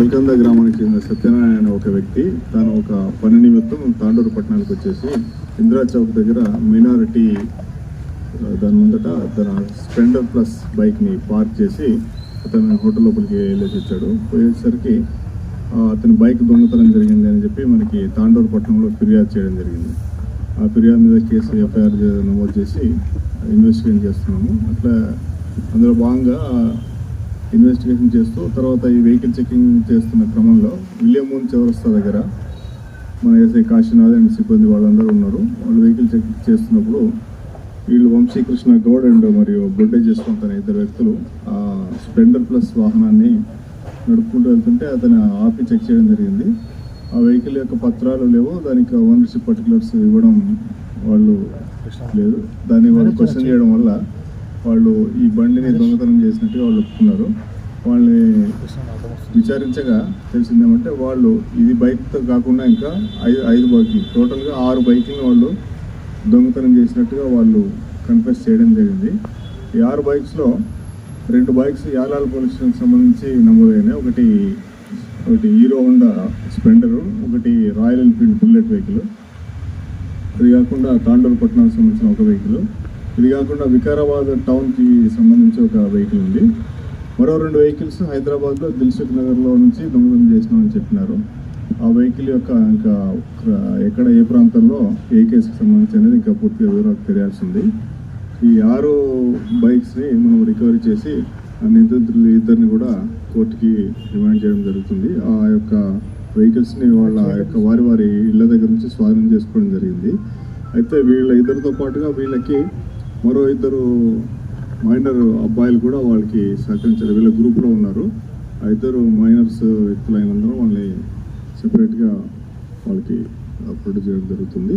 కల్కంద గ్రామానికి చెందిన సత్యనారాయణ అనే ఒక వ్యక్తి తాను ఒక పని నిమిత్తం తాండూరు పట్టణానికి వచ్చేసి ఇందిరా చౌక్ దగ్గర మైనారిటీ దాని ముందట తన స్ప్లెండర్ ప్లస్ బైక్ని పార్క్ చేసి అతను హోటల్ లోపలికి వెళ్ళేసి వచ్చాడు. పోయేసరికి అతని బైక్ దొంగతనం జరిగింది అని చెప్పి మనకి తాండూరు పట్టణంలో ఫిర్యాదు చేయడం జరిగింది. ఆ ఫిర్యాదు మీద కేసు ఎఫ్ఐఆర్ నమోదు చేసి ఇన్వెస్టిగేట్ చేస్తున్నాము. అట్లా అందులో భాగంగా ఇన్వెస్టిగేషన్ చేస్తూ తర్వాత ఈ వెహికల్ చెకింగ్ చేస్తున్న క్రమంలో విలియం మూన్ చౌరస్తా దగ్గర మన ఎస్ఐ కాశీనాథ్ అండ్ సిబ్బంది వాళ్ళందరూ ఉన్నారు. వాళ్ళు వెహికల్ చెక్ చేస్తున్నప్పుడు వీళ్ళు వంశీకృష్ణ గౌడ్ అండ్ మరియు బొడ్డే చేసుకుంటున్న తన ఇద్దరు వ్యక్తులు ఆ స్ప్లెండర్ ప్లస్ వాహనాన్ని నడుపుకుంటూ వెళ్తుంటే అతను ఆపి చెక్ చేయడం జరిగింది. ఆ వెహికల్ యొక్క పత్రాలు లేవు. దానికి ఓనర్షిప్ పర్టికులర్స్ ఇవ్వడం వాళ్ళు లేదు. దాన్ని వాళ్ళు క్వశ్చన్ చేయడం వల్ల వాళ్ళు ఈ బండిని దొంగతనం చేసినట్టుగా వాళ్ళు ఒప్పుకున్నారు. వాళ్ళని విచారించగా తెలిసిందేమంటే వాళ్ళు ఇది బైక్తో కాకుండా ఇంకా ఐదు ఐదు బైకులు టోటల్గా ఆరు బైకులను వాళ్ళు దొంగతనం చేసినట్టుగా వాళ్ళు కన్ఫెస్ చేయడం జరిగింది. ఈ ఆరు బైక్స్లో రెండు బైక్స్ యాలాల్ పోలీస్ స్టేషన్కి సంబంధించి నమోదైనాయి ఒకటి ఒకటి హీరో హోండా స్ప్లెండరు ఒకటి రాయల్ ఎన్ఫీల్డ్ బుల్లెట్ వెహికల్. అది కాకుండా తాండూరు పట్టణానికి సంబంధించిన ఒక వెహికల్. ఇది కాకుండా వికారాబాద్ టౌన్కి సంబంధించి ఒక వెహికల్ ఉంది. మరో రెండు వెహికల్స్ హైదరాబాద్లో దిల్సుఖ్ నగర్లో నుంచి దొంగతనం చేసినామని చెప్పినారు. ఆ వెహికల్ యొక్క ఇంకా ఎక్కడ ఏ ప్రాంతంలో ఏ కేసుకి సంబంధించి అనేది ఇంకా పూర్తిగా వివరాలు తెలియాల్సింది. ఈ ఆరు బైక్స్ని మనం రికవరీ చేసి ఆ నిందితులు ఇద్దరిని కూడా కోర్టుకి రిమాండ్ చేయడం జరుగుతుంది. ఆ యొక్క వెహికల్స్ని వాళ్ళ యొక్క వారి వారి ఇళ్ళ దగ్గర నుంచి స్వాధీనం చేసుకోవడం జరిగింది. అయితే వీళ్ళ ఇద్దరితో పాటుగా వీళ్ళకి మరో ఇద్దరు మైనర్ అబ్బాయిలు కూడా వాళ్ళకి సహకరించారు. వీళ్ళ గ్రూప్లో ఉన్నారు. ఆ ఇద్దరు మైనర్స్ వ్యక్తులైనందున వాళ్ళని సెపరేట్గా వాళ్ళకి ప్రొడ్యూస్ చేయడం జరుగుతుంది.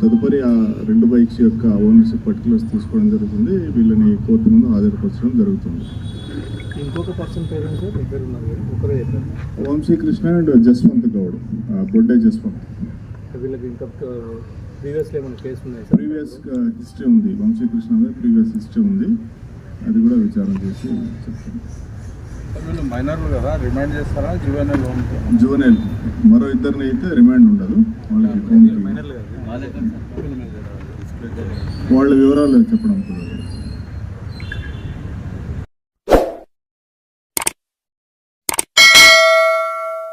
తదుపరి ఆ రెండు బైక్స్ యొక్క ఓనర్షిప్ పర్టికులర్స్ తీసుకోవడం జరుగుతుంది. వీళ్ళని కోర్టు ముందు హాజరుపరచడం జరుగుతుంది. ఇంకొక పర్సన్ వంశీకృష్ణ అండ్ జస్వంత్ గౌడ్. బొడ్డే జస్వంత్. వీళ్ళకి ఇంకా ప్రీవియస్లో ఏమైనా కేసు ఉన్నాయి సార్? ప్రీవియస్ హిస్టరీ ఉంది. వంశీకృష్ణ మీద ప్రీవియస్ హిస్టరీ ఉంది. అది కూడా విచారం చేసి చెప్తాను. మైనర్లు కదా రిమైండ్ చేస్తారా? Juvenile juvenile. మరో ఇద్దరిని అయితే రిమాండ్ ఉండదు. వాళ్ళకి వాళ్ళ వివరాలు చెప్పడం కుదరదు.